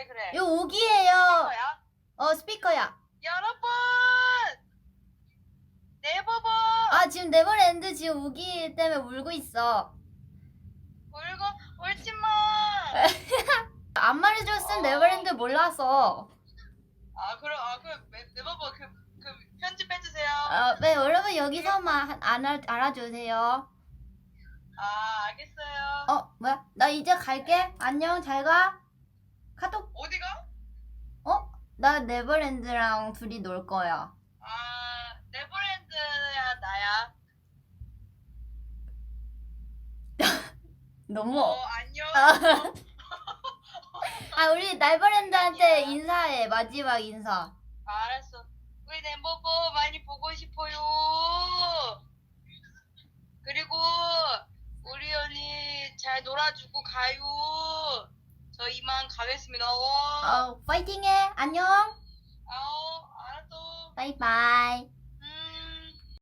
그래 그래. 요 오기예요. 뭐야? 어 스피커야. 여러분 네버버 아 지금 네버랜드 지금 오기 때문에 울고 있어. 울고 울지 마. 안 말해줬으면 어. 네버랜드 몰라서. 아 그럼 아그 네버버 그, 그 편집해 주세요. 어, 네 여러분 여기서만 한- 알아, 알아주세요. 아 알겠어요. 어 뭐야? 나 이제 갈게. 안녕 잘 가. 카톡. 나 네버랜드랑 둘이 놀 거야. 아 네버랜드야 나야. 너무. 어 안녕. 아. 아 우리 네버랜드한테 인사해 마지막 인사. 알았어. 우리 네버버 많이 보고 싶어요. 그리고 우리 언니 잘 놀아주고 가요. 저 이만 가겠습니다. 어. 어 파이팅해. 안녕. 아오 알았어. 바이바이.